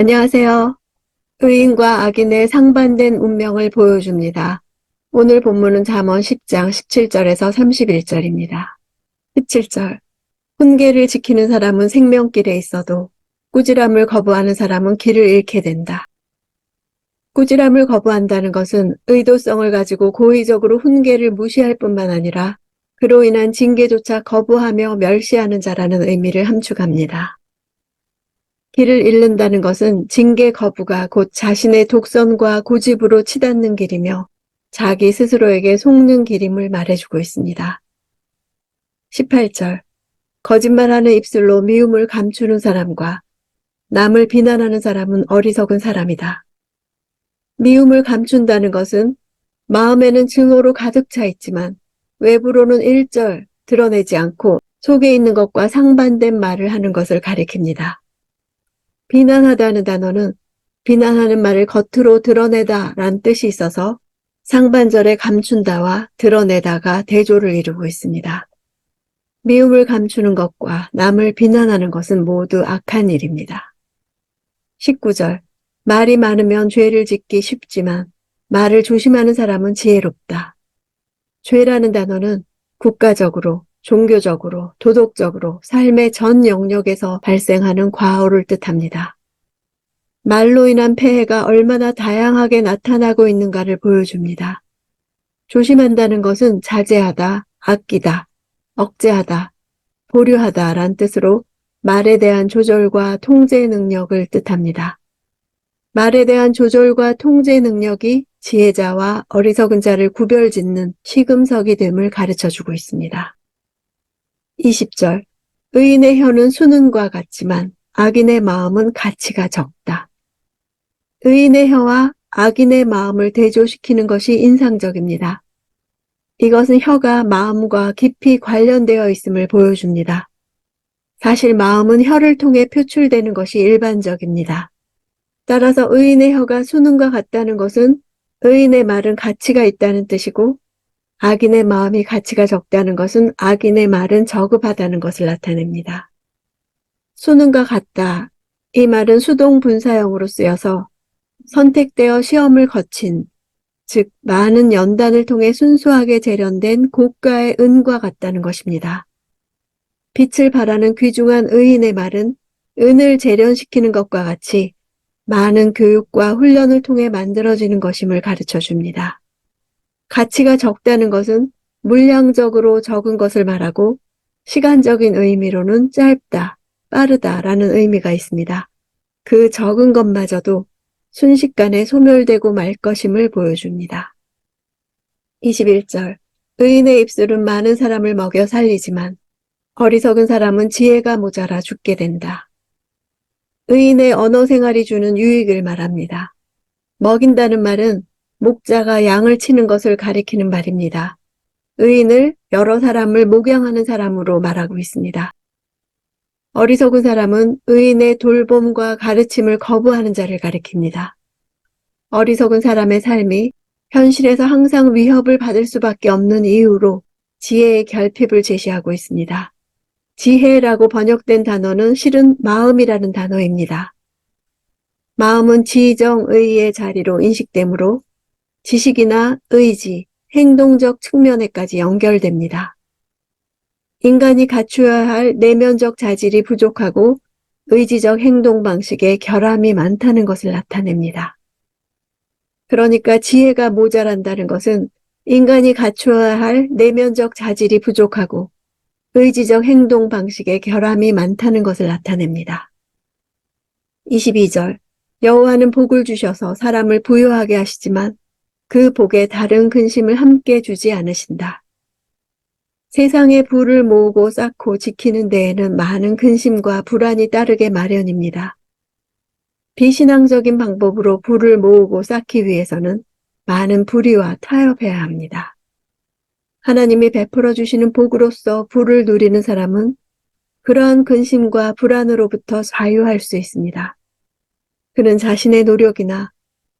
안녕하세요. 의인과 악인의 상반된 운명을 보여줍니다. 오늘 본문은 잠언 10장 17절에서 31절입니다. 17절. 훈계를 지키는 사람은 생명길에 있어도 꾸지람을 거부하는 사람은 길을 잃게 된다. 꾸지람을 거부한다는 것은 의도성을 가지고 고의적으로 훈계를 무시할 뿐만 아니라 그로 인한 징계조차 거부하며 멸시하는 자라는 의미를 함축합니다. 길을 잃는다는 것은 징계 거부가 곧 자신의 독선과 고집으로 치닫는 길이며 자기 스스로에게 속는 길임을 말해주고 있습니다. 18절. 거짓말하는 입술로 미움을 감추는 사람과 남을 비난하는 사람은 어리석은 사람이다. 미움을 감춘다는 것은 마음에는 증오로 가득 차 있지만 외부로는 일절 드러내지 않고 속에 있는 것과 상반된 말을 하는 것을 가리킵니다. 비난하다는 단어는 비난하는 말을 겉으로 드러내다 란 뜻이 있어서 상반절에 감춘다와 드러내다가 대조를 이루고 있습니다. 미움을 감추는 것과 남을 비난하는 것은 모두 악한 일입니다. 19절 말이 많으면 죄를 짓기 쉽지만 말을 조심하는 사람은 지혜롭다. 죄라는 단어는 국가적으로, 종교적으로, 도덕적으로 삶의 전 영역에서 발생하는 과오를 뜻합니다. 말로 인한 폐해가 얼마나 다양하게 나타나고 있는가를 보여줍니다. 조심한다는 것은 자제하다, 아끼다, 억제하다, 보류하다 란 뜻으로 말에 대한 조절과 통제 능력을 뜻합니다. 말에 대한 조절과 통제 능력이 지혜자와 어리석은 자를 구별짓는 시금석이 됨을 가르쳐 주고 있습니다. 20절 의인의 혀는 수능과 같지만 악인의 마음은 가치가 적다. 의인의 혀와 악인의 마음을 대조시키는 것이 인상적입니다. 이것은 혀가 마음과 깊이 관련되어 있음을 보여줍니다. 사실 마음은 혀를 통해 표출되는 것이 일반적입니다. 따라서 의인의 혀가 수능과 같다는 것은 의인의 말은 가치가 있다는 뜻이고 악인의 마음이 가치가 적다는 것은 악인의 말은 저급하다는 것을 나타냅니다. 수능과 같다. 이 말은 수동 분사형으로 쓰여서 선택되어 시험을 거친, 즉 많은 연단을 통해 순수하게 재련된 고가의 은과 같다는 것입니다. 빛을 발하는 귀중한 의인의 말은 은을 재련시키는 것과 같이 많은 교육과 훈련을 통해 만들어지는 것임을 가르쳐 줍니다. 가치가 적다는 것은 물량적으로 적은 것을 말하고 시간적인 의미로는 짧다, 빠르다 라는 의미가 있습니다. 그 적은 것마저도 순식간에 소멸되고 말 것임을 보여줍니다. 21절 의인의 입술은 많은 사람을 먹여 살리지만 어리석은 사람은 지혜가 모자라 죽게 된다. 의인의 언어 생활이 주는 유익을 말합니다. 먹인다는 말은 목자가 양을 치는 것을 가리키는 말입니다. 의인을 여러 사람을 목양하는 사람으로 말하고 있습니다. 어리석은 사람은 의인의 돌봄과 가르침을 거부하는 자를 가리킵니다. 어리석은 사람의 삶이 현실에서 항상 위협을 받을 수밖에 없는 이유로 지혜의 결핍을 제시하고 있습니다. 지혜라고 번역된 단어는 실은 마음이라는 단어입니다. 마음은 지정의의 자리로 인식되므로 지식이나 의지, 행동적 측면에까지 연결됩니다. 인간이 갖추어야 할 내면적 자질이 부족하고 의지적 행동 방식에 결함이 많다는 것을 나타냅니다. 그러니까 지혜가 모자란다는 것은 인간이 갖추어야 할 내면적 자질이 부족하고 의지적 행동 방식에 결함이 많다는 것을 나타냅니다. 22절 여호와는 복을 주셔서 사람을 부유하게 하시지만 그 복에 다른 근심을 함께 주지 않으신다. 세상에 부를 모으고 쌓고 지키는 데에는 많은 근심과 불안이 따르게 마련입니다. 비신앙적인 방법으로 부를 모으고 쌓기 위해서는 많은 불의와 타협해야 합니다. 하나님이 베풀어 주시는 복으로서 부를 누리는 사람은 그러한 근심과 불안으로부터 자유할 수 있습니다. 그는 자신의 노력이나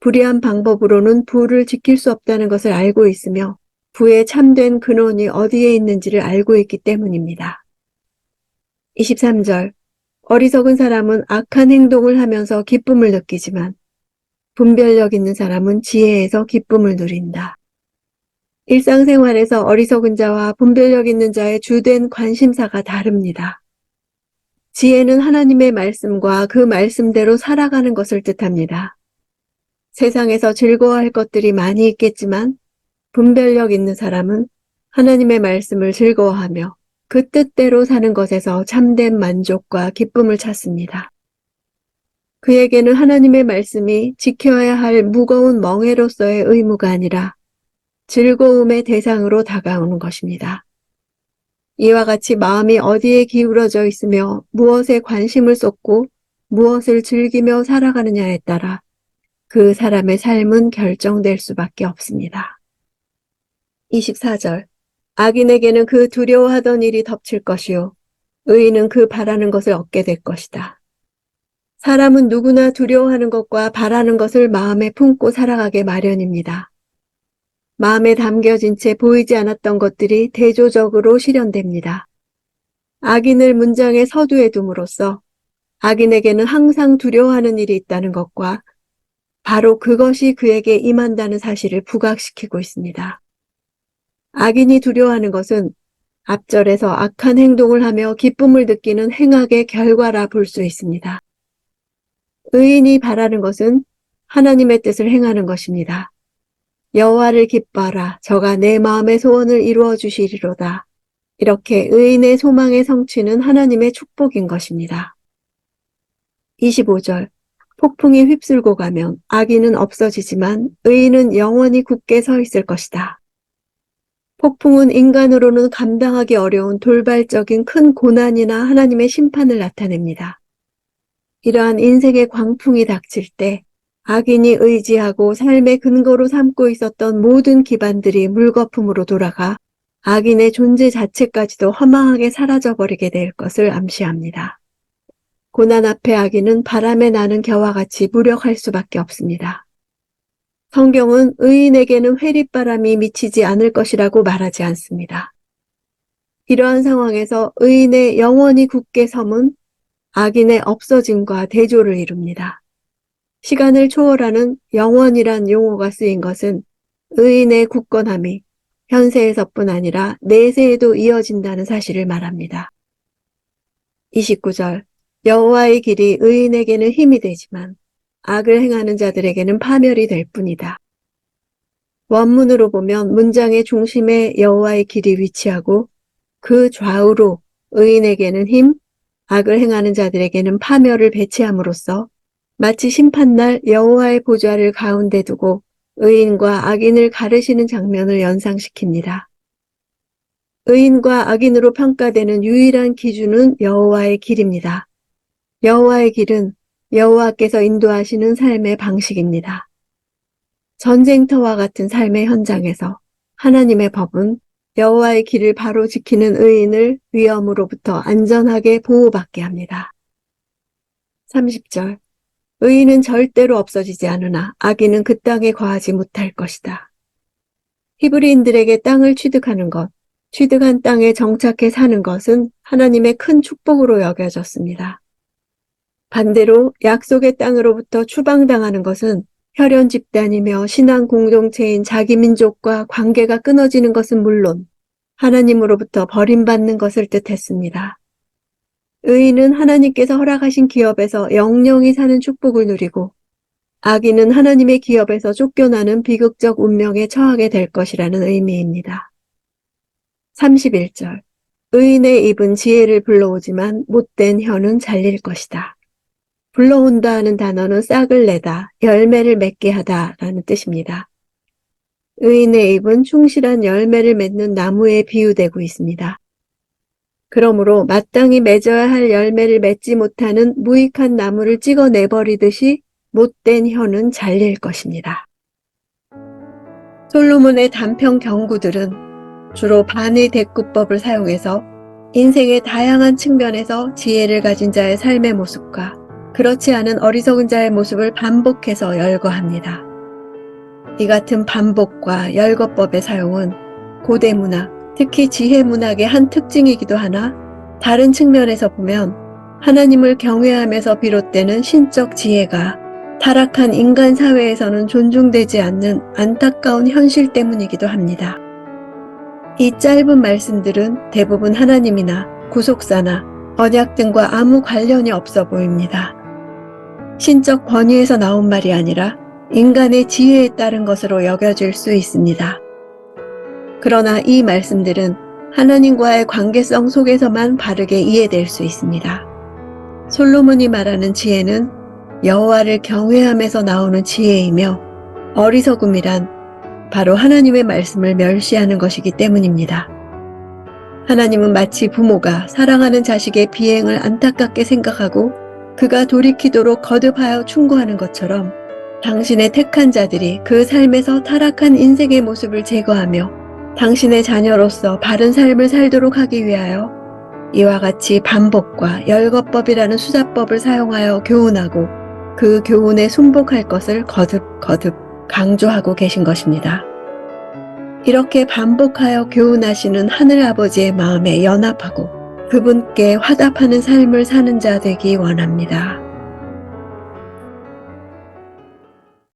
불의한 방법으로는 부를 지킬 수 없다는 것을 알고 있으며 부의 참된 근원이 어디에 있는지를 알고 있기 때문입니다. 23절 어리석은 사람은 악한 행동을 하면서 기쁨을 느끼지만 분별력 있는 사람은 지혜에서 기쁨을 누린다. 일상생활에서 어리석은 자와 분별력 있는 자의 주된 관심사가 다릅니다. 지혜는 하나님의 말씀과 그 말씀대로 살아가는 것을 뜻합니다. 세상에서 즐거워할 것들이 많이 있겠지만 분별력 있는 사람은 하나님의 말씀을 즐거워하며 그 뜻대로 사는 것에서 참된 만족과 기쁨을 찾습니다. 그에게는 하나님의 말씀이 지켜야 할 무거운 멍해로서의 의무가 아니라 즐거움의 대상으로 다가오는 것입니다. 이와 같이 마음이 어디에 기울어져 있으며 무엇에 관심을 쏟고 무엇을 즐기며 살아가느냐에 따라 그 사람의 삶은 결정될 수밖에 없습니다. 24절 악인에게는 그 두려워하던 일이 덮칠 것이요 의인은 그 바라는 것을 얻게 될 것이다. 사람은 누구나 두려워하는 것과 바라는 것을 마음에 품고 살아가게 마련입니다. 마음에 담겨진 채 보이지 않았던 것들이 대조적으로 실현됩니다. 악인을 문장에 서두에 둠으로써 악인에게는 항상 두려워하는 일이 있다는 것과 바로 그것이 그에게 임한다는 사실을 부각시키고 있습니다. 악인이 두려워하는 것은 앞절에서 악한 행동을 하며 기쁨을 느끼는 행악의 결과라 볼 수 있습니다. 의인이 바라는 것은 하나님의 뜻을 행하는 것입니다. 여호와를 기뻐하라 저가 내 마음의 소원을 이루어 주시리로다. 이렇게 의인의 소망의 성취는 하나님의 축복인 것입니다. 25절 폭풍이 휩쓸고 가면 악인은 없어지지만 의인은 영원히 굳게 서 있을 것이다. 폭풍은 인간으로는 감당하기 어려운 돌발적인 큰 고난이나 하나님의 심판을 나타냅니다. 이러한 인생의 광풍이 닥칠 때 악인이 의지하고 삶의 근거로 삼고 있었던 모든 기반들이 물거품으로 돌아가 악인의 존재 자체까지도 허망하게 사라져버리게 될 것을 암시합니다. 고난 앞에 악인은 바람에 나는 겨와 같이 무력할 수밖에 없습니다. 성경은 의인에게는 회립바람이 미치지 않을 것이라고 말하지 않습니다. 이러한 상황에서 의인의 영원히 굳게 섬은 악인의 없어짐과 대조를 이룹니다. 시간을 초월하는 영원이란 용어가 쓰인 것은 의인의 굳건함이 현세에서뿐 아니라 내세에도 이어진다는 사실을 말합니다. 29절 여호와의 길이 의인에게는 힘이 되지만 악을 행하는 자들에게는 파멸이 될 뿐이다. 원문으로 보면 문장의 중심에 여호와의 길이 위치하고 그 좌우로 의인에게는 힘, 악을 행하는 자들에게는 파멸을 배치함으로써 마치 심판날 여호와의 보좌를 가운데 두고 의인과 악인을 가르시는 장면을 연상시킵니다. 의인과 악인으로 평가되는 유일한 기준은 여호와의 길입니다. 여호와의 길은 여호와께서 인도하시는 삶의 방식입니다. 전쟁터와 같은 삶의 현장에서 하나님의 법은 여호와의 길을 바로 지키는 의인을 위험으로부터 안전하게 보호받게 합니다. 30절 의인은 절대로 없어지지 않으나 악인은 그 땅에 거하지 못할 것이다. 히브리인들에게 땅을 취득하는 것, 취득한 땅에 정착해 사는 것은 하나님의 큰 축복으로 여겨졌습니다. 반대로 약속의 땅으로부터 추방당하는 것은 혈연 집단이며 신앙 공동체인 자기 민족과 관계가 끊어지는 것은 물론 하나님으로부터 버림받는 것을 뜻했습니다. 의인은 하나님께서 허락하신 기업에서 영영이 사는 축복을 누리고 악인은 하나님의 기업에서 쫓겨나는 비극적 운명에 처하게 될 것이라는 의미입니다. 31절 의인의 입은 지혜를 불러오지만 못된 혀는 잘릴 것이다. 불러온다 하는 단어는 싹을 내다, 열매를 맺게 하다 라는 뜻입니다. 의인의 입은 충실한 열매를 맺는 나무에 비유되고 있습니다. 그러므로 마땅히 맺어야 할 열매를 맺지 못하는 무익한 나무를 찍어내버리듯이 못된 혀는 잘릴 것입니다. 솔로몬의 단편 경구들은 주로 반의 대꾸법을 사용해서 인생의 다양한 측면에서 지혜를 가진 자의 삶의 모습과 그렇지 않은 어리석은 자의 모습을 반복해서 열거합니다. 이 같은 반복과 열거법의 사용은 고대 문학, 특히 지혜 문학의 한 특징이기도 하나 다른 측면에서 보면 하나님을 경외함에서 비롯되는 신적 지혜가 타락한 인간 사회에서는 존중되지 않는 안타까운 현실 때문이기도 합니다. 이 짧은 말씀들은 대부분 하나님이나 구속사나 언약 등과 아무 관련이 없어 보입니다. 신적 권위에서 나온 말이 아니라 인간의 지혜에 따른 것으로 여겨질 수 있습니다. 그러나 이 말씀들은 하나님과의 관계성 속에서만 바르게 이해될 수 있습니다. 솔로몬이 말하는 지혜는 여호와를 경외함에서 나오는 지혜이며 어리석음이란 바로 하나님의 말씀을 멸시하는 것이기 때문입니다. 하나님은 마치 부모가 사랑하는 자식의 비행을 안타깝게 생각하고 그가 돌이키도록 거듭하여 충고하는 것처럼 당신의 택한 자들이 그 삶에서 타락한 인생의 모습을 제거하며 당신의 자녀로서 바른 삶을 살도록 하기 위하여 이와 같이 반복과 열거법이라는 수자법을 사용하여 교훈하고 그 교훈에 순복할 것을 거듭 거듭 강조하고 계신 것입니다. 이렇게 반복하여 교훈하시는 하늘 아버지의 마음에 연합하고 그분께 화답하는 삶을 사는 자 되기 원합니다.